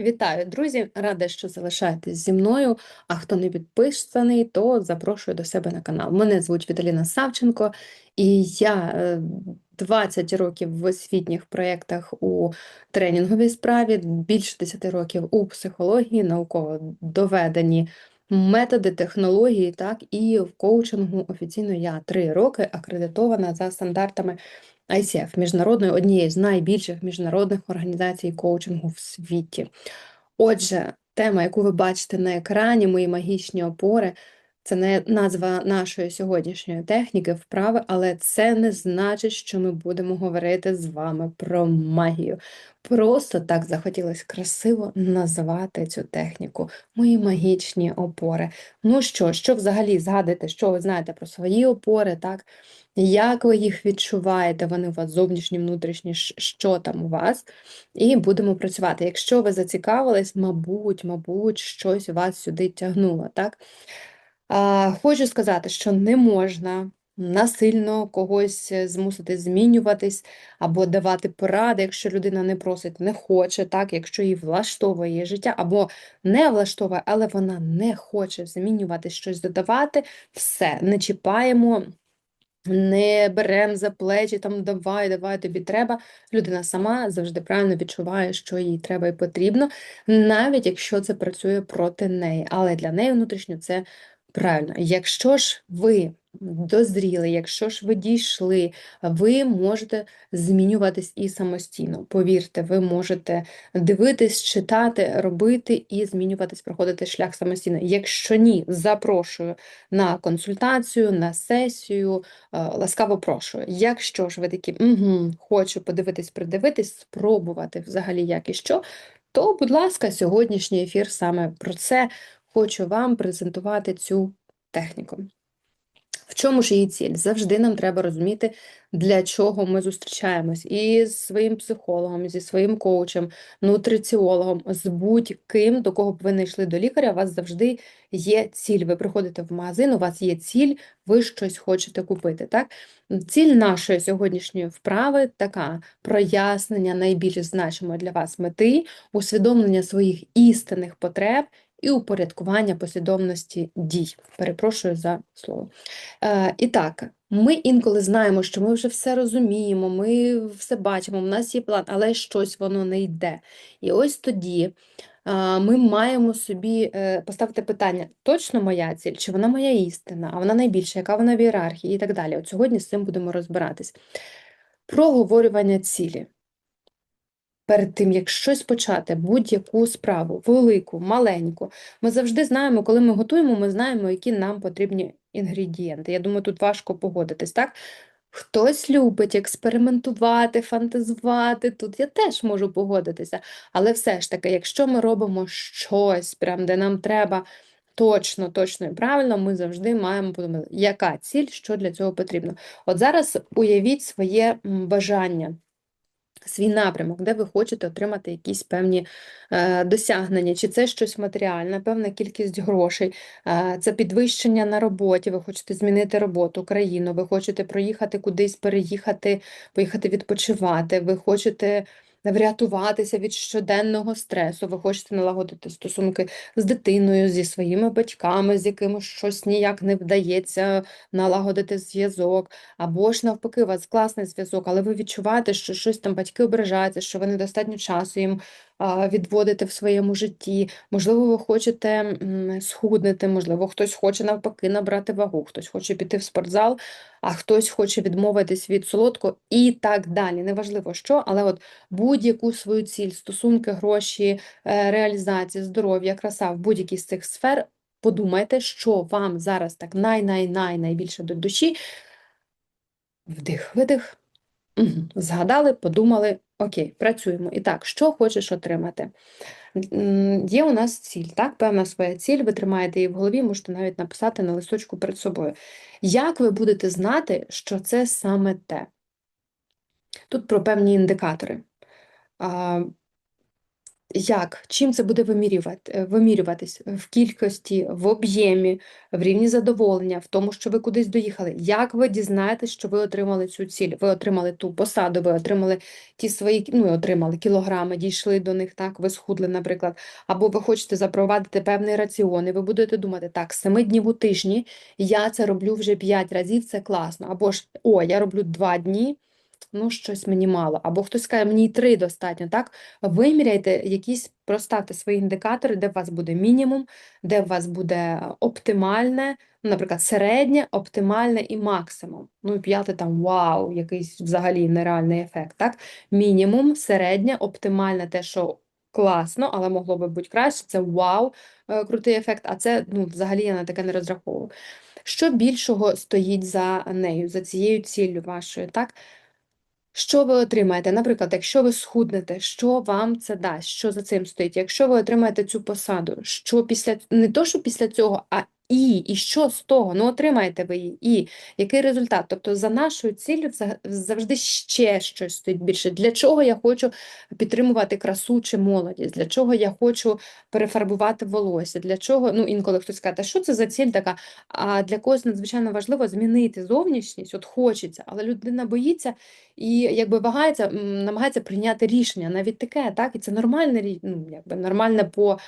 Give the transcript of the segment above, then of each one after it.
Вітаю, друзі! Рада, що залишаєтесь зі мною. А хто не підписаний, то запрошую до себе на канал. Мене звуть Віталіна Савченко, і я е, 20 років в освітніх проєктах у тренінговій справі, більше 10 років у психології, науково доведені методи, технології, так, і в коучингу офіційно я 3 роки акредитована за стандартами ICF, міжнародної однієї з найбільших міжнародних організацій коучингу в світі. Отже, тема, яку ви бачите на екрані, мої магічні опори, це не назва нашої сьогоднішньої техніки, вправи, але це не значить, що ми будемо говорити з вами про магію. Просто так захотілося красиво назвати цю техніку, мої магічні опори. Ну що, що взагалі згадуєте, що ви знаєте про свої опори, так? Як ви їх відчуваєте, вони у вас зовнішні, внутрішні, що там у вас, і будемо працювати. Якщо ви зацікавились, мабуть, мабуть, щось вас сюди тягнуло, так? А, Хочу сказати, що не можна насильно когось е, змусити змінюватись або давати поради, якщо людина не просить, не хоче, так, якщо її влаштовує її життя, або не влаштовує, але вона не хоче змінювати щось додавати, все, не чіпаємо. Не беремо за плечі, там давай, давай, тобі треба. Людина сама завжди правильно відчуває, що їй треба і потрібно, навіть якщо це працює проти неї. Але для неї внутрішньо це правильно. Якщо ж ви дозріли, якщо ж ви дійшли, ви можете змінюватись і самостійно. Повірте, ви можете дивитись, читати, робити і змінюватись, проходити шлях самостійно. Якщо ні, запрошую на консультацію, на сесію, е, ласкаво прошу. Якщо ж ви такі, угу, хочу подивитись, придивитись, спробувати взагалі як і що, то, будь ласка, сьогоднішній ефір саме про це хочу вам презентувати цю техніку. В чому ж її ціль? Завжди нам треба розуміти, для чого ми зустрічаємось і з своїм психологом, зі своїм коучем, нутриціологом, з будь-ким, до кого б ви не йшли до лікаря, у вас завжди є ціль. Ви приходите в магазин, у вас є ціль, ви щось хочете купити. Так? Ціль нашої сьогоднішньої вправи така прояснення найбільш значимої для вас мети, усвідомлення своїх істинних потреб і упорядкування послідовності дій. Перепрошую за слово. Е, І так, ми інколи знаємо, що ми вже все розуміємо, ми все бачимо, у нас є план, але щось воно не йде. І ось тоді. Ми маємо собі е, поставити питання: точно моя ціль, чи вона моя істина, а вона найбільша, яка вона в ієрархії і так далі. От сьогодні з цим будемо розбиратись. Проговорювання цілі перед тим, як щось почати, будь-яку справу, велику, маленьку, ми завжди знаємо, коли ми готуємо, ми знаємо, які нам потрібні інгредієнти. Я думаю, тут важко погодитись, так? Хтось любить експериментувати, фантазувати. Тут я теж можу погодитися. Але все ж таки, якщо ми робимо щось, прям, де нам треба точно, точно і правильно, ми завжди маємо подумати, яка ціль, що для цього потрібно. От зараз уявіть своє бажання свій напрямок, де ви хочете отримати якісь певні е, досягнення, чи це щось матеріальне, певна кількість грошей, е, це підвищення на роботі, ви хочете змінити роботу, країну, ви хочете проїхати кудись, переїхати, поїхати відпочивати, ви хочете врятуватися від щоденного стресу, ви хочете налагодити стосунки з дитиною, зі своїми батьками, з якими щось ніяк не вдається налагодити зв'язок, або ж навпаки, у вас класний зв'язок, але ви відчуваєте, що щось там батьки ображаються, що ви недостатньо часу їм відводите в своєму житті. Можливо, ви хочете схуднити, можливо, хтось хоче навпаки набрати вагу, хтось хоче піти в спортзал, а хтось хоче відмовитись від солодкого і так далі. Неважливо що, але от будь-яку свою ціль, стосунки, гроші, е, реалізація, здоров'я, краса в будь-якій з цих сфер. Подумайте, що вам зараз так най-най-най найбільше до душі. Вдих, видих. Згадали, подумали, окей, працюємо. І так, що хочеш отримати? Є у нас ціль, так? Певна своя ціль, ви тримаєте її в голові, можете навіть написати на листочку перед собою. Як ви будете знати, що це саме те? Тут про певні індикатори. Як? Чим це буде вимірювати, е, вимірюватись? В кількості, в об'ємі, в рівні задоволення, в тому, що ви кудись доїхали. Як ви дізнаєтесь, що ви отримали цю ціль? Ви отримали ту посаду, ви отримали ті свої, ну, отримали кілограми, дійшли до них, так, ви схудли, наприклад. Або ви хочете запровадити певний раціон, і ви будете думати, так, 7 днів у тижні я це роблю вже 5 разів, це класно. Або ж, о, я роблю 2 дні, ну, щось мені мало. Або хтось каже, мені й 3 достатньо, так? Виміряйте якісь, проставте свої індикатори, де у вас буде мінімум, де у вас буде оптимальне, ну, наприклад, середнє, оптимальне і максимум. Ну і п'яте там вау, якийсь взагалі нереальний ефект. так? Мінімум, середнє, оптимальне те, що класно, але могло би бути краще. Це вау, е, крутий ефект, а це ну, взагалі я на таке не розраховую. Що більшого стоїть за нею, за цією ціллю вашою, так? Що ви отримаєте? Наприклад, якщо ви схуднете, що вам це дасть? Що за цим стоїть? Якщо ви отримаєте цю посаду, що після не то, що після цього, а і, і що з того? Ну, отримаєте ви її, і який результат? Тобто за нашою ціллю завжди ще щось стоїть більше. Для чого я хочу підтримувати красу чи молодість? Для чого я хочу перефарбувати волосся? Для чого? Ну, інколи хтось каже, що це за ціль така? А для когось надзвичайно важливо змінити зовнішність, от хочеться, але людина боїться і якби вагається, намагається прийняти рішення, навіть таке, так? І це нормальне, ну, якби нормальне по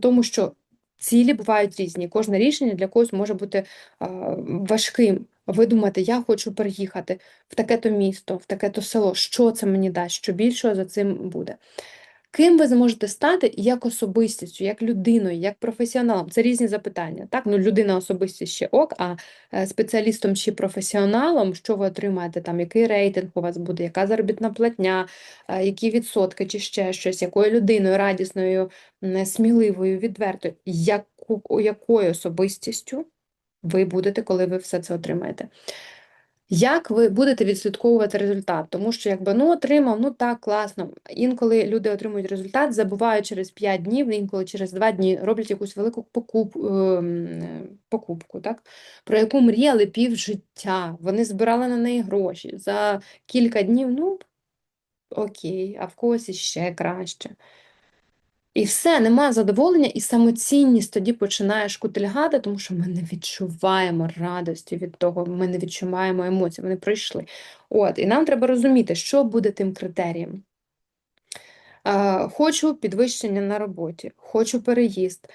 тому, що цілі бувають різні. Кожне рішення для когось може бути а, важким. Ви думаєте, я хочу переїхати в таке-то місто, в таке-то село. Що це мені дасть? Що більшого за цим буде? Ким ви зможете стати як особистістю, як людиною, як професіоналом? Це різні запитання. Так, ну людина особистість ще ок, а е, спеціалістом чи професіоналом, що ви отримаєте там, який рейтинг у вас буде, яка заробітна платня, е, які відсотки, чи ще щось, якою людиною, радісною, сміливою, відвертою, яку, якою особистістю ви будете, коли ви все це отримаєте? Як ви будете відслідковувати результат? Тому що, якби ну отримав, ну так, класно. Інколи люди отримують результат, забувають через 5 днів, інколи через 2 дні роблять якусь велику покуп, ем, покупку, так? про яку мріяли півжиття. Вони збирали на неї гроші. За кілька днів, ну окей, а в когось іще краще. І все, нема задоволення, і самоцінність тоді починає шкутильгати, тому що ми не відчуваємо радості від того, ми не відчуваємо емоцій, вони пройшли. От, і нам треба розуміти, що буде тим критерієм. Е, Хочу підвищення на роботі, хочу переїзд.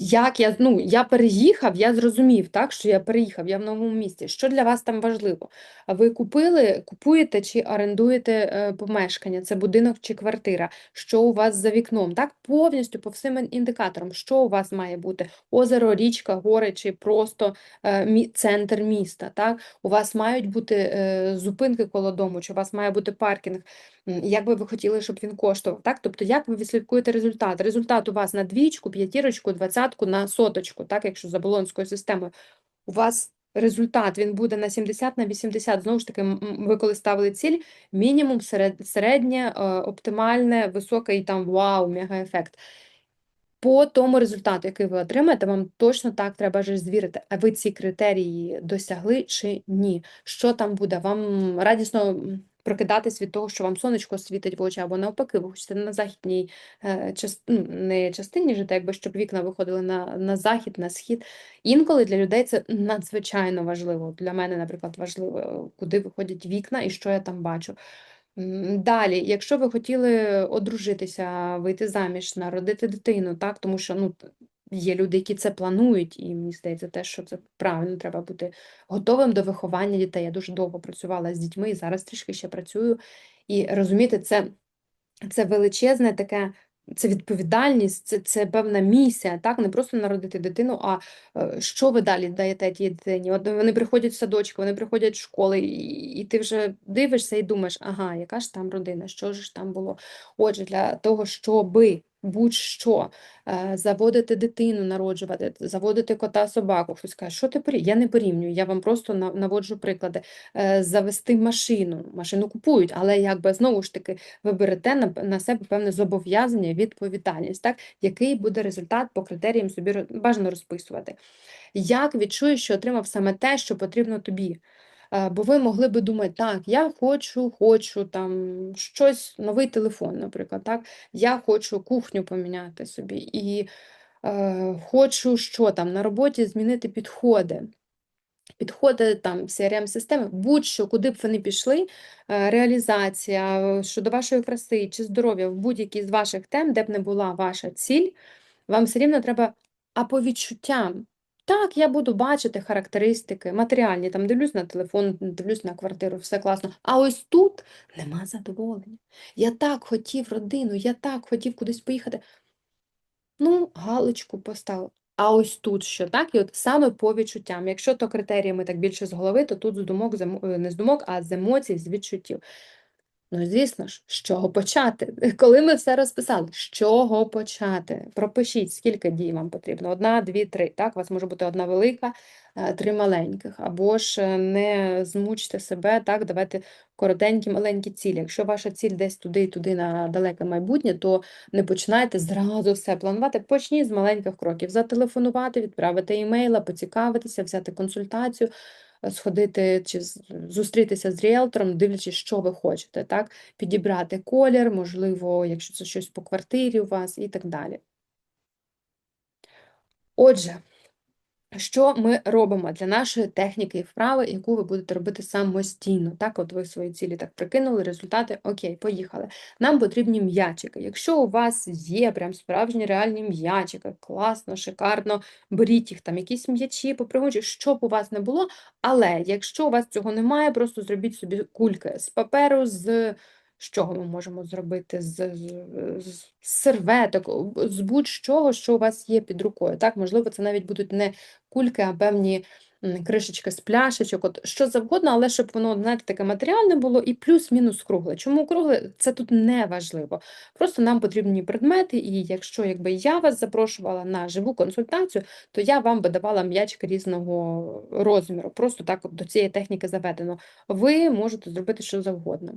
Як я, ну, я переїхав, я зрозумів, так, що я переїхав, я в новому місті. Що для вас там важливо? Ви купили, купуєте чи орендуєте е, помешкання, це будинок чи квартира, що у вас за вікном, так, повністю по всім індикаторам, що у вас має бути? Озеро, річка, гори чи просто е, мі- центр міста, так? У вас мають бути е, зупинки коло дому, чи у вас має бути паркінг, як би ви хотіли, щоб він коштував, так? Тобто, як ви відслідкуєте результат? Результат у вас на двічку, п'ятірочку, двадцятку, на соточку, так, якщо за болонською системою. У вас результат, він буде на 70, на 80. Знову ж таки, ви коли ставили ціль, мінімум, серед, середнє, е, оптимальне, високе і там вау, мега-ефект. По тому результату, який ви отримаєте, вам точно так треба ж звірити, а ви ці критерії досягли чи ні? Що там буде? Вам радісно прокидатись від того, що вам сонечко світить в очі, або навпаки, ви хочете на західній е, част... ну, не частині жити, якби щоб вікна виходили на, на захід, на схід. Інколи для людей це надзвичайно важливо. Для мене, наприклад, важливо, куди виходять вікна і що я там бачу. Далі, якщо ви хотіли одружитися, вийти заміж, народити дитину, так, тому що ну, є люди, які це планують, і мені здається, те, що це правильно, треба бути готовим до виховання дітей. Я дуже довго працювала з дітьми і зараз трішки ще працюю. І розуміти, це, це величезне таке. Це відповідальність, це, це певна місія, так, не просто народити дитину, а е, що ви далі даєте тій дитині? От вони приходять в садочки, вони приходять в школи, і, і ти вже дивишся і думаєш, ага, яка ж там родина, що ж там було? Отже, для того, щоби будь-що е, заводити дитину, народжувати, заводити кота, собаку, хтось каже, що ти порівнюєш? Я не порівнюю, я вам просто на- наводжу приклади. Е, Завести машину, машину купують, але якби знову ж таки ви берете на, себе певне зобов'язання, відповідальність, так? Який буде результат по критеріям собі бажано розписувати. Як відчуєш, що отримав саме те, що потрібно тобі? Е, Бо ви могли би думати, так, я хочу, хочу там щось, новий телефон, наприклад, так, я хочу кухню поміняти собі, і е, хочу що там на роботі змінити підходи. Підходи там CRM-системи, будь-що, куди б вони пішли, е, реалізація е, щодо вашої краси чи здоров'я в будь-якій з ваших тем, де б не була ваша ціль, вам все рівно треба, а по відчуттям. Так, я буду бачити характеристики, матеріальні, там дивлюсь на телефон, дивлюсь на квартиру, все класно. А ось тут нема задоволення. Я так хотів родину, я так хотів кудись поїхати. Ну, галочку поставив. А ось тут що, так? І от саме по відчуттям. Якщо то критеріями так більше з голови, то тут з думок, е, не з думок, а з емоцій, з відчуттів. Ну, звісно ж, з чого почати? Коли ми все розписали, з чого почати? Пропишіть, скільки дій вам потрібно. Одна, дві, три. Так, у вас може бути одна велика, е, три маленьких. Або ж е, не змучте себе, так, давайте коротенькі, маленькі цілі. Якщо ваша ціль десь туди і туди на далеке майбутнє, то не починайте зразу все планувати. Почніть з маленьких кроків. Зателефонувати, відправити імейла, поцікавитися, взяти консультацію сходити чи зустрітися з ріелтором, дивлячись, що ви хочете, так? Підібрати колір, можливо, якщо це щось по квартирі у вас і так далі. Отже, що ми робимо для нашої техніки і вправи, яку ви будете робити самостійно? Так, от ви свої цілі так прикинули, результати, окей, поїхали. Нам потрібні м'ячики. Якщо у вас є прям справжні реальні м'ячики, класно, шикарно, беріть їх там, якісь м'ячі, попригодні, щоб у вас не було. Але якщо у вас цього немає, просто зробіть собі кульки з паперу, з з чого ми можемо зробити? З, з, серветок, з будь-чого, що у вас є під рукою. Так, можливо, це навіть будуть не кульки, а певні кришечки з пляшечок, от що завгодно, але щоб воно, знаєте, таке матеріальне було і плюс-мінус кругле. Чому кругле? Це тут не важливо. Просто нам потрібні предмети, і якщо якби я вас запрошувала на живу консультацію, то я вам би давала м'ячик різного розміру. Просто так от до цієї техніки заведено. Ви можете зробити що завгодно.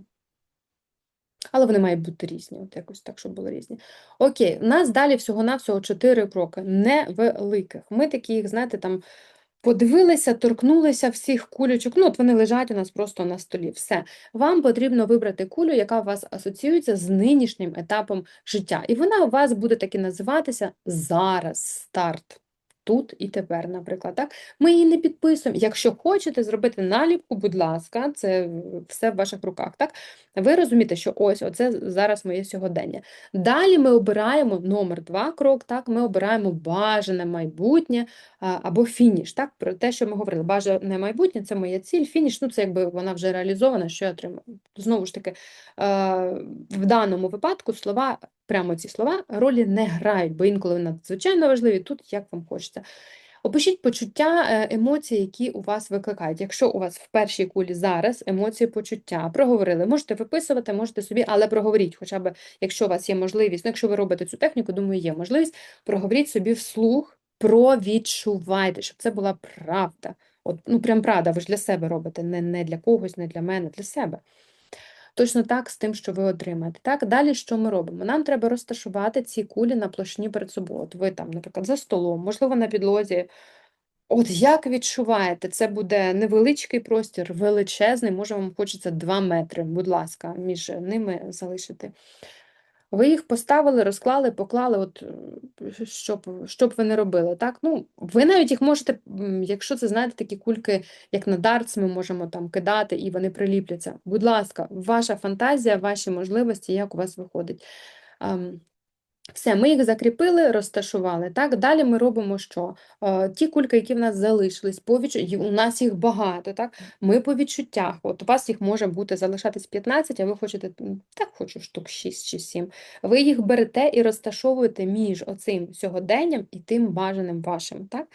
Але вони мають бути різні, от якось так, щоб були різні. Окей, у нас далі всього-навсього чотири кроки, невеликих. Ми такі їх, знаєте, там подивилися, торкнулися всіх кулючок. Ну, от вони лежать у нас просто на столі. Все. Вам потрібно вибрати кулю, яка у вас асоціюється з нинішнім етапом життя. І вона у вас буде таки називатися зараз старт. Тут і тепер, наприклад, так? Ми її не підписуємо. Якщо хочете зробити наліпку, будь ласка, це все в ваших руках. Так? Ви розумієте, що ось оце зараз моє сьогодення. Далі ми обираємо номер два крок, так, ми обираємо бажане майбутнє або фініш. Так, Про те, що ми говорили, бажане майбутнє це моя ціль, фініш, ну це якби вона вже реалізована, що я отримаю. Знову ж таки, в даному випадку слова, прямо ці слова ролі не грають, бо інколи вони надзвичайно важливі, тут як вам хочеться. Опишіть почуття, е, емоції, які у вас викликають. Якщо у вас в першій кулі зараз емоції, почуття, проговорили, можете виписувати, можете собі, але проговоріть, хоча б, якщо у вас є можливість, ну, якщо ви робите цю техніку, думаю, є можливість, проговоріть собі вслух, провідчувайте, щоб це була правда. От, ну, прям правда, ви ж для себе робите, не, не для когось, не для мене, для себе. Точно так з тим, що ви отримаєте. Так, далі що ми робимо? Нам треба розташувати ці кулі на площині перед собою. От ви там, наприклад, за столом, можливо, на підлозі. От як відчуваєте, це буде невеличкий простір, величезний, може, вам хочеться 2 метри, будь ласка, між ними залишити. Ви їх поставили, розклали, поклали, от, щоб, щоб ви не робили. Так? Ну, ви навіть їх можете, якщо це, знаєте, такі кульки, як на дартс, ми можемо там кидати і вони приліпляться. Будь ласка, ваша фантазія, ваші можливості, як у вас виходить. Все, ми їх закріпили, розташували. Так, далі ми робимо що? Е, ті кульки, які в нас залишились, по відчу... у нас їх багато, так? Ми по відчуттях. От у вас їх може бути залишатись 15, а ви хочете, так хочу штук 6 чи 7. Ви їх берете і розташовуєте між оцим сьогоденням і тим бажаним вашим. Так?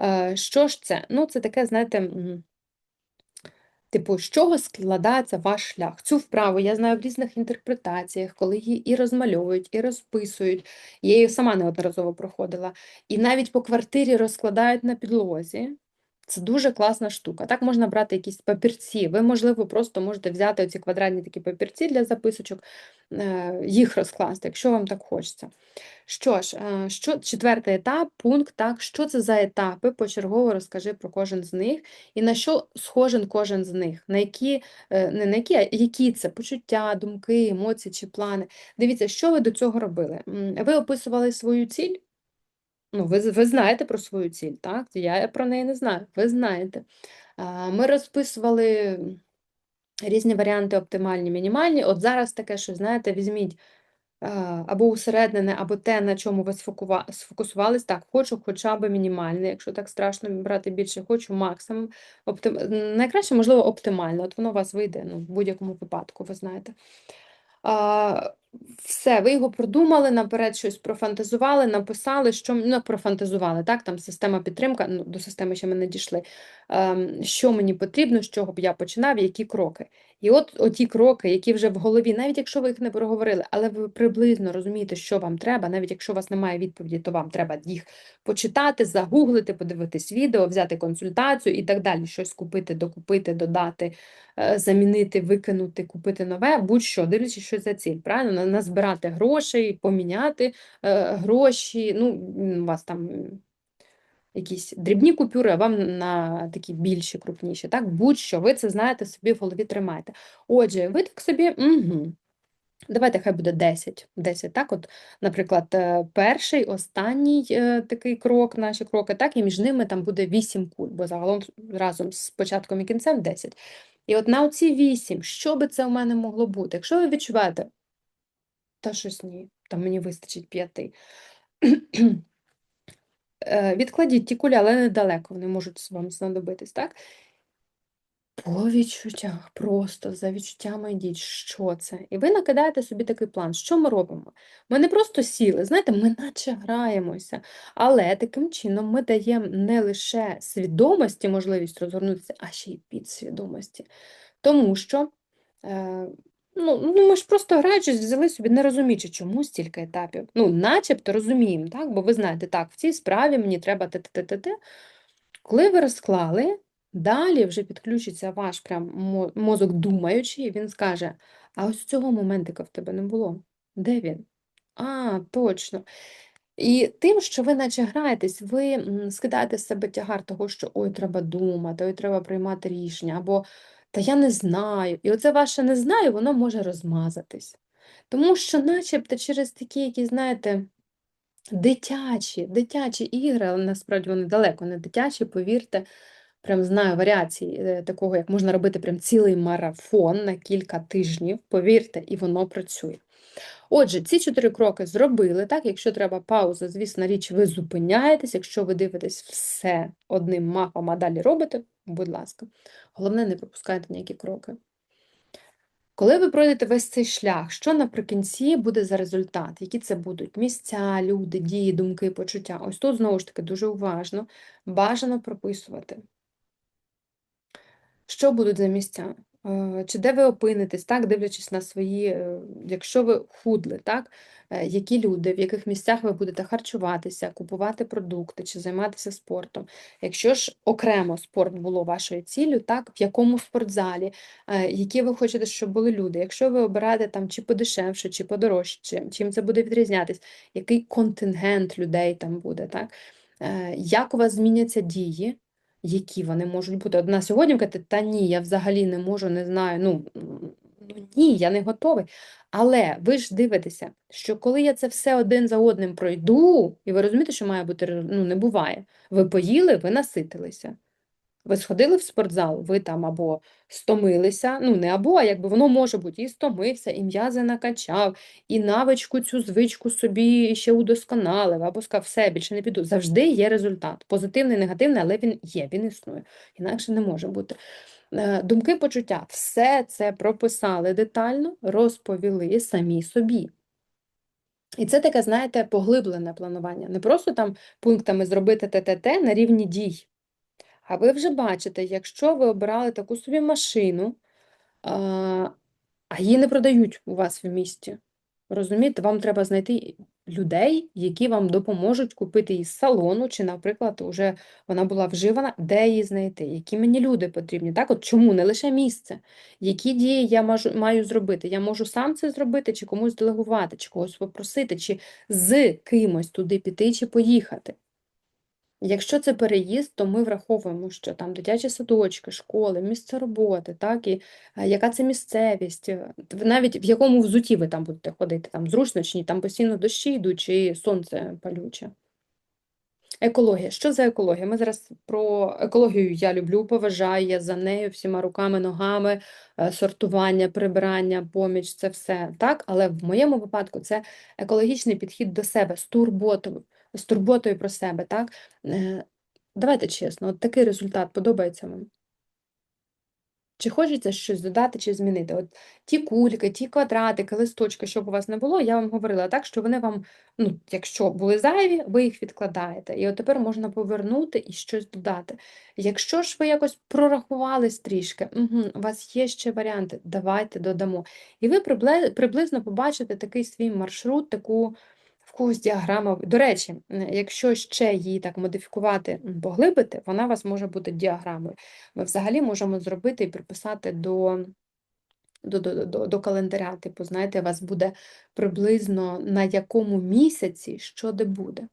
Е, Що ж це? Ну, це таке, знаєте. Типу, з чого складається ваш шлях? Цю вправу я знаю в різних інтерпретаціях, коли її і розмальовують, і розписують. Я її сама неодноразово проходила. І навіть по квартирі розкладають на підлозі. Це дуже класна штука. Так можна брати якісь папірці. Ви, можливо, просто можете взяти оці квадратні такі папірці для записочок, е, їх розкласти, якщо вам так хочеться. Що ж, е, що четвертий етап, пункт, так, що це за етапи? Почергово розкажи про кожен з них і на що схожен кожен з них, на які, е, не на які, а які це почуття, думки, емоції чи плани. Дивіться, що ви до цього робили? Ви описували свою ціль? Ну, ви, ви знаєте про свою ціль, так? Я про неї не знаю. Ви знаєте. Ми розписували різні варіанти оптимальні, мінімальні. От зараз таке, що, знаєте, візьміть або усереднене, або те, на чому ви сфокусувались. Так, хочу хоча б мінімальне, якщо так страшно брати більше, хочу максимум. Оптим... Найкраще, можливо, оптимально. От воно у вас вийде ну, в будь-якому випадку, ви знаєте. Все, ви його продумали, наперед щось профантазували, написали, що ну, профантазували, так, там система підтримка, ну, до системи ще ми не дійшли. Ем, що мені потрібно, з чого б я починав, які кроки. І от оті кроки, які вже в голові, навіть якщо ви їх не проговорили, але ви приблизно розумієте, що вам треба, навіть якщо у вас немає відповіді, то вам треба їх почитати, загуглити, подивитись відео, взяти консультацію і так далі, щось купити, докупити, додати, е, замінити, викинути, купити нове, будь-що, дивлячись, що за ціль, правильно? Назбирати грошей, поміняти е, гроші, ну, у вас там якісь дрібні купюри, а вам на такі більші, крупніші, так? Будь-що, ви це знаєте, собі в голові тримаєте. Отже, ви так собі, угу. Давайте хай буде 10. 10, так? От, наприклад, е, перший, останній е, такий крок, наші кроки, так, і між ними там буде 8 куль, бо загалом разом з початком і кінцем 10. І от на оці 8, що би це у мене могло бути? Якщо ви відчуваєте, та щось ні, там мені вистачить 5. Е, Відкладіть ті кулі, але недалеко, вони можуть вам знадобитись, так? По відчуттях, просто за відчуттями йдіть, що це? І ви накидаєте собі такий план. Що ми робимо? Ми не просто сіли, знаєте, ми наче граємося, але таким чином ми даємо не лише свідомості можливість розгорнутися, а ще й підсвідомості. Тому що е, ну, ну, ми ж просто граючись, взяли собі, не розуміючи, чому стільки етапів. Ну, начебто розуміємо, так? Бо ви знаєте, так, в цій справі мені треба те-те-те-те. Коли ви розклали, далі вже підключиться ваш прям мозок думаючий, і він скаже: а ось цього моментика в тебе не було. Де він? А, точно. І тим, що ви наче граєтесь, ви скидаєте з себе тягар того, що ой, треба думати, ой, треба приймати рішення, або та я не знаю. І оце ваше не знаю, воно може розмазатись. Тому що, начебто, через такі, які, знаєте, Дитячі, дитячі ігри, але насправді вони далеко не дитячі, повірте. Прям знаю варіації е, такого, як можна робити прям цілий марафон на кілька тижнів, повірте, і воно працює. Отже, ці чотири кроки зробили, так? Якщо треба пауза, звісно, річ, ви зупиняєтесь, якщо ви дивитесь все одним махом, а далі робите, будь ласка. Головне, не пропускайте ніякі кроки. Коли ви пройдете весь цей шлях, що наприкінці буде за результат? Які це будуть місця, люди, дії, думки, почуття? Ось тут знову ж таки дуже уважно, бажано прописувати. Що будуть за місця? Е, Чи де ви опинитесь, так, дивлячись на свої, е, якщо ви худли, так, е, які люди, в яких місцях ви будете харчуватися, купувати продукти чи займатися спортом. Якщо ж окремо спорт було вашою ціллю, так, в якому спортзалі, які ви хочете, щоб були люди. Якщо ви обираєте там чи подешевше, чи подорожче, чим це буде відрізнятись, який контингент людей там буде, так? Як у вас зміняться дії? Які вони можуть бути? Одна сьогодні каже, та ні, я взагалі не можу, не знаю. Ну, ну ні, я не готовий. Але ви ж дивитеся, що коли я це все один за одним пройду, і ви розумієте, що має бути, ну не буває. Ви поїли, ви наситилися. Ви сходили в спортзал, ви там або стомилися, ну не або, а якби воно може бути, і стомився, і м'язи накачав, і навичку цю звичку собі ще удосконалив, або сказав, все, більше не піду. Завжди є результат. Позитивний, негативний, але він є, він існує. Інакше не може бути. Е, Думки, почуття, все це прописали детально, розповіли самі собі. І це таке, знаєте, поглиблене планування. Не просто там пунктами зробити те-те-те на рівні дій. А ви вже бачите, якщо ви обирали таку собі машину, а, її не продають у вас в місті. Розумієте, вам треба знайти людей, які вам допоможуть купити її з салону, чи, наприклад, уже вона була вживана, де її знайти, які мені люди потрібні. Так, от чому не лише місце, які дії я можу, маю зробити? Я можу сам це зробити, чи комусь делегувати, чи когось попросити, чи з кимось туди піти, чи поїхати. Якщо це переїзд, то ми враховуємо, що там дитячі садочки, школи, місце роботи, так, і е, яка це місцевість, е, навіть в якому взуті ви там будете ходити, там зручно чи ні, там постійно дощі йдуть, чи сонце палюче. Екологія. Що за екологія? Ми зараз про екологію я люблю, поважаю, я за нею всіма руками, ногами, е, сортування, прибирання, поміч, це все так. Але в моєму випадку це екологічний підхід до себе з турботою, з турботою про себе. Так? Е, Давайте чесно, от такий результат подобається вам. Чи хочеться щось додати чи змінити? От ті кульки, ті квадратики, листочки, щоб у вас не було, я вам говорила так, що вони вам, ну, якщо були зайві, ви їх відкладаєте. І от тепер можна повернути і щось додати. Якщо ж ви якось прорахувались трішки, угу, у вас є ще варіанти, давайте додамо. І ви приблизно побачите такий свій маршрут, таку в когось діаграма. До речі, якщо ще її так модифікувати, поглибити, вона у вас може бути діаграмою. Ми взагалі можемо зробити і приписати до, до, до, до, до календаря. Типу, знаєте, у вас буде приблизно на якому місяці що де буде.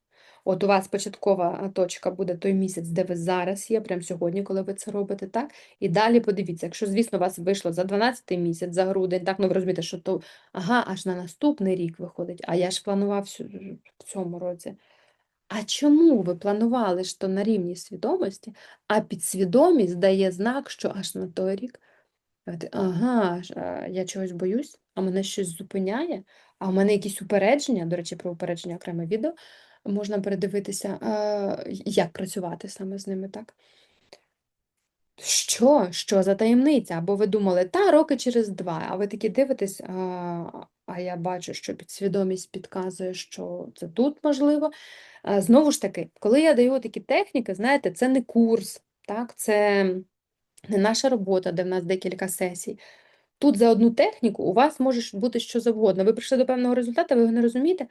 От у вас початкова точка буде той місяць, де ви зараз є, прямо сьогодні, коли ви це робите, так? І далі подивіться, якщо, звісно, у вас вийшло за 12 місяць, за грудень, так, ну ви розумієте, що то, ага, аж на наступний рік виходить, а я ж планував в цьому році. А чому ви планували то на рівні свідомості, а підсвідомість дає знак, що аж на той рік? Ага, я чогось боюсь, а мене щось зупиняє, а в мене якісь упередження, до речі, про упередження окреме відео можна передивитися, як працювати саме з ними, так? Що? Що за таємниця? Або ви думали, та роки через два, а ви такі дивитесь, а, а я бачу, що підсвідомість підказує, що це тут можливо. А, Знову ж таки, коли я даю такі техніки, знаєте, це не курс, так, це не наша робота, де в нас декілька сесій. Тут за одну техніку у вас може бути що завгодно. Ви прийшли до певного результату, ви його не розумієте.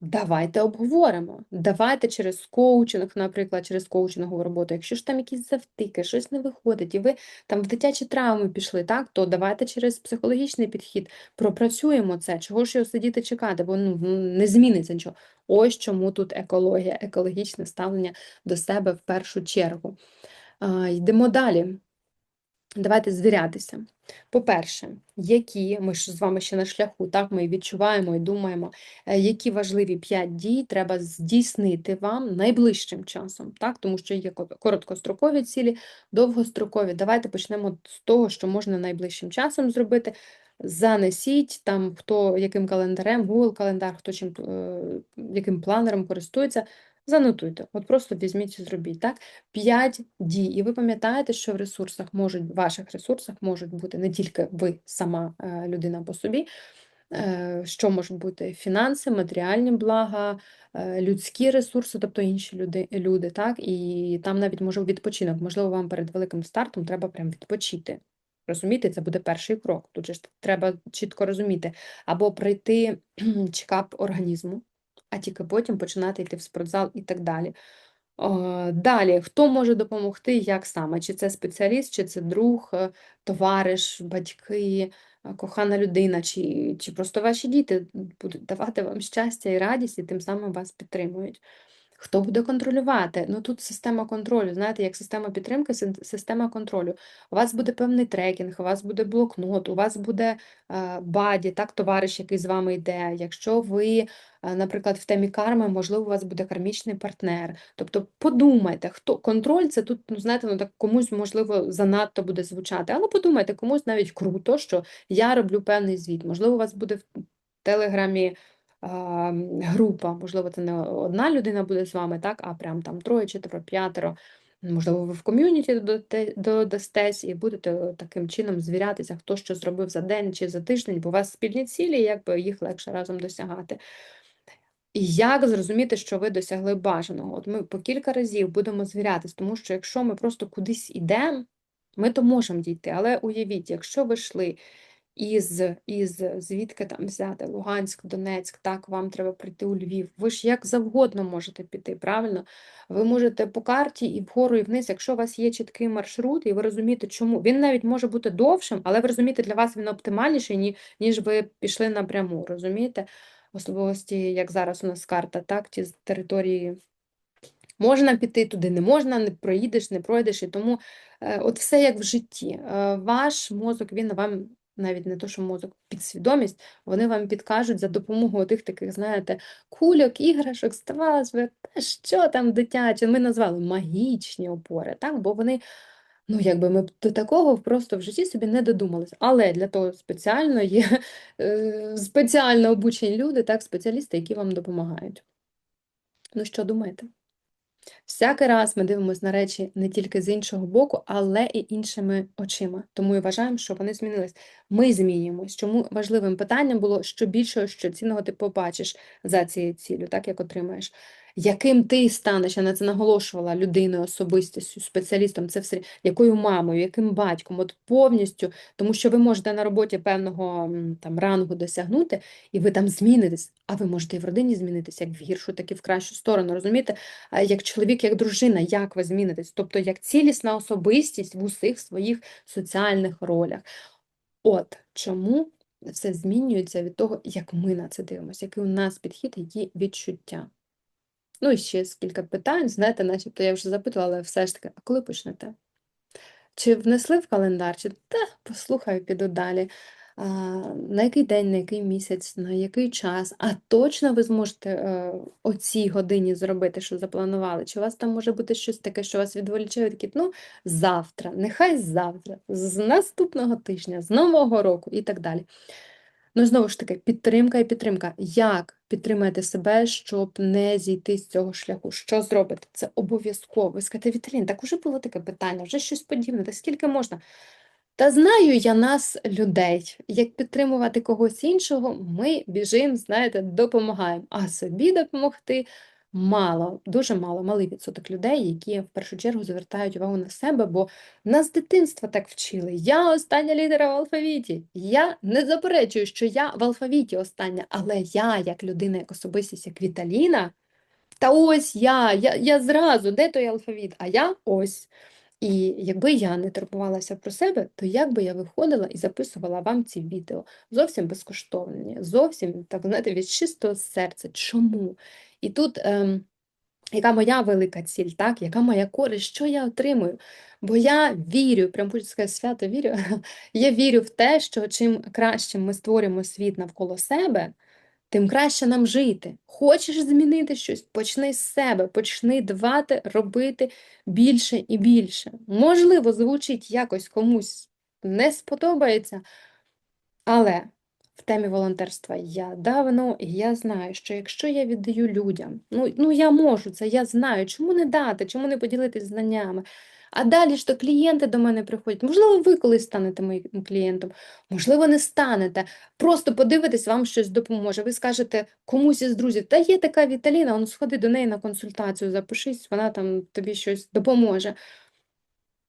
Давайте обговоримо. Давайте через коучинг, наприклад, через коучингову роботу. Якщо ж там якісь завтики, щось не виходить, і ви там в дитячі травми пішли, так, то давайте через психологічний підхід пропрацюємо це. Чого ж його сидіти чекати, бо ну, не зміниться нічого. Ось чому тут екологія, екологічне ставлення до себе в першу чергу. А, Йдемо далі. Давайте звірятися. По-перше, які ми ж з вами ще на шляху, так ми відчуваємо і думаємо, е, які важливі 5 дій треба здійснити вам найближчим часом, так? Тому що є короткострокові цілі, довгострокові. Давайте почнемо з того, що можна найближчим часом зробити. Занесіть там, хто яким календарем, Google календар, хто чим е, яким планером користується. Занотуйте, от просто візьміть і зробіть, так? П'ять дій. І ви пам'ятаєте, що в ресурсах можуть, в ваших ресурсах можуть бути не тільки ви, сама е, людина по собі, е, що можуть бути фінанси, матеріальні блага, е, людські ресурси, тобто інші люди, люди, так? І там навіть може відпочинок. Можливо, вам перед великим стартом треба прям відпочити. Розумієте, це буде перший крок. Тут же треба чітко розуміти. Або пройти чекап організму, а тільки потім починати йти в спортзал і так далі. Е, Далі, хто може допомогти, як саме? Чи це спеціаліст, чи це друг, е, товариш, батьки, е, кохана людина, чи, чи просто ваші діти будуть давати вам щастя і радість, і тим самим вас підтримують. Хто буде контролювати? Ну тут система контролю, знаєте, як система підтримки, система контролю. У вас буде певний трекінг, у вас буде блокнот, у вас буде е, баді, так, товариш, який з вами йде. Якщо ви, е, наприклад, в темі карми, можливо, у вас буде кармічний партнер. Тобто подумайте, хто контроль це тут, ну знаєте, ну так комусь, можливо, занадто буде звучати, але подумайте, комусь навіть круто, що я роблю певний звіт. Можливо, у вас буде в телеграмі група, можливо, це не одна людина буде з вами, так, а прям там троє, четверо, п'ятеро. Можливо, ви в ком'юніті додастесь і будете таким чином звірятися, хто що зробив за день чи за тиждень, бо у вас спільні цілі, якби їх легше разом досягати. І як зрозуміти, що ви досягли бажаного? От ми по кілька разів будемо звірятись, тому що якщо ми просто кудись ідемо, ми то можемо дійти. Але уявіть, якщо ви йшли із, із звідки там взяти Луганськ, Донецьк, так, вам треба прийти у Львів. Ви ж як завгодно можете піти, правильно? Ви можете по карті і вгору, і вниз, якщо у вас є чіткий маршрут, і ви розумієте, чому. Він навіть може бути довшим, але ви розумієте, для вас він оптимальніший, ніж ви пішли напряму, розумієте? Особливості, як зараз у нас карта, так, ті з території Можна піти туди, не можна, не проїдеш, не пройдеш. І тому е, от все як в житті. Е, Ваш мозок, він вам, навіть не то, що мозок, підсвідомість, вони вам підкажуть за допомогою тих таких, знаєте, кульок, іграшок, здавалось та що там дитяче, ми назвали магічні опори, так? бо вони, ну якби ми до такого просто в житті собі не додумались. Але для того спеціально є е, спеціально обучені люди, так, спеціалісти, які вам допомагають. Ну що думаєте? Всякий раз ми дивимося на речі не тільки з іншого боку, але і іншими очима. Тому і вважаємо, що вони змінились. Ми змінюємось. Чому важливим питанням було, що більшого, що цінного ти побачиш за цією ціллю, так як отримаєш. Яким ти станеш, я на це наголошувала людиною, особистістю, спеціалістом, це все, якою мамою, яким батьком, от повністю, тому що ви можете на роботі певного там рангу досягнути, і ви там змінитесь, а ви можете і в родині змінитися, як в гіршу, так і в кращу сторону. Розумієте? Як чоловік, як дружина, як ви змінитесь? Тобто як цілісна особистість в усіх своїх соціальних ролях. От чому все змінюється від того, як ми на це дивимося, який у нас підхід, які відчуття. Ну і ще кілька питань, знаєте, начебто я вже запитувала, але все ж таки, а коли почнете? Чи внесли в календар, чи та послухаю, піду далі. А, на який день, на який місяць, на який час? А точно ви зможете е, о годині зробити, що запланували? Чи у вас там може бути щось таке, що вас відволічає, такі, ну, завтра, нехай завтра, з наступного тижня, з Нового року і так далі. Ну, знову ж таки, підтримка і підтримка. Як підтримати себе, щоб не зійти з цього шляху? Що зробите? Це обов'язково. Скажете, Віталін, так уже було таке питання, вже щось подібне, та скільки можна? Та знаю я нас, людей, як підтримувати когось іншого, ми біжимо, знаєте, допомагаємо. А собі допомогти мало, дуже мало, малий відсоток людей, які в першу чергу звертають увагу на себе, бо нас з дитинства так вчили. Я остання літера в алфавіті. Я не заперечую, що я в алфавіті остання, але я, як людина, як особистість, як Віталіна, та ось я, я, я зразу, де той алфавіт? А я ось. І якби я не турбувалася про себе, то як би я виходила і записувала вам ці відео зовсім безкоштовні, зовсім так знаєте, від чистого серця. Чому? І тут ем, яка моя велика ціль, так? Яка моя користь, що я отримую? Бо я вірю, прям хочу сказати, свято вірю, я вірю в те, що чим краще ми створюємо світ навколо себе, тим краще нам жити. Хочеш змінити щось, почни з себе, почни дбати, робити більше і більше. Можливо, звучить якось комусь не сподобається, але в темі волонтерства я давно, і я знаю, що якщо я віддаю людям, ну, ну я можу це, я знаю, чому не дати, чому не поділитись знаннями. А далі ж то клієнти до мене приходять. Можливо, ви колись станете моїм клієнтом, можливо, не станете. Просто подивитесь, вам щось допоможе. Ви скажете комусь із друзів, та є така Віталіна, он сходи до неї на консультацію, запишись, вона там тобі щось допоможе.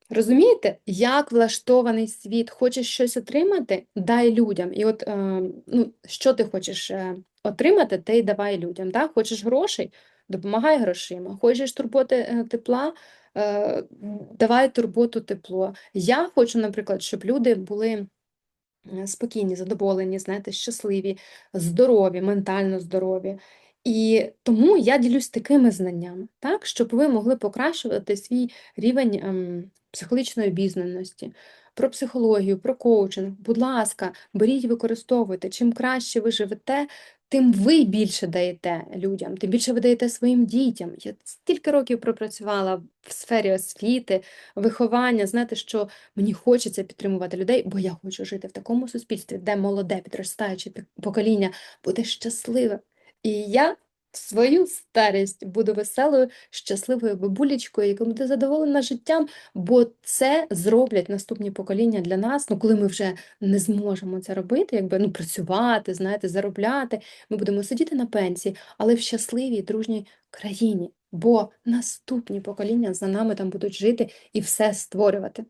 Розумієте, як влаштований світ? Хочеш щось отримати? Дай людям. І от е, ну, що ти хочеш е, отримати, те й давай людям. Так? Хочеш грошей? Допомагай грошима. Хочеш турботи е, тепла? Е, давай турботу тепло. Я хочу, наприклад, щоб люди були спокійні, задоволені, знаєте, щасливі, здорові, ментально здорові. І тому я ділюсь такими знаннями, так, щоб ви могли покращувати свій рівень ем, психологічної обізнаності, про психологію, про коучинг. Будь ласка, беріть, використовуйте. Чим краще ви живете, тим ви більше даєте людям, тим більше ви даєте своїм дітям. Я стільки років пропрацювала в сфері освіти, виховання. Знаєте, що мені хочеться підтримувати людей, бо я хочу жити в такому суспільстві, де молоде, підростаюче покоління буде щасливе. І я свою старість буду веселою, щасливою бабулечкою, яка буде задоволена життям, бо це зроблять наступні покоління для нас. Ну, коли ми вже не зможемо це робити, якби ну працювати, знаєте, заробляти. Ми будемо сидіти на пенсії, але в щасливій, дружній країні, бо наступні покоління за нами там будуть жити і все створювати.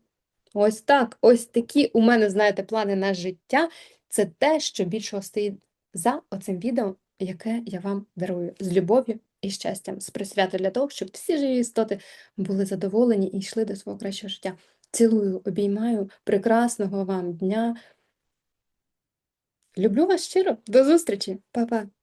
Ось так, ось такі у мене, знаєте, плани на життя. Це те, що більшого стоїть за оцим відео, яке я вам дарую з любов'ю і щастям, з присвято для того, щоб всі живі істоти були задоволені і йшли до свого кращого життя. Цілую, обіймаю, прекрасного вам дня. Люблю вас щиро, до зустрічі, Па-па.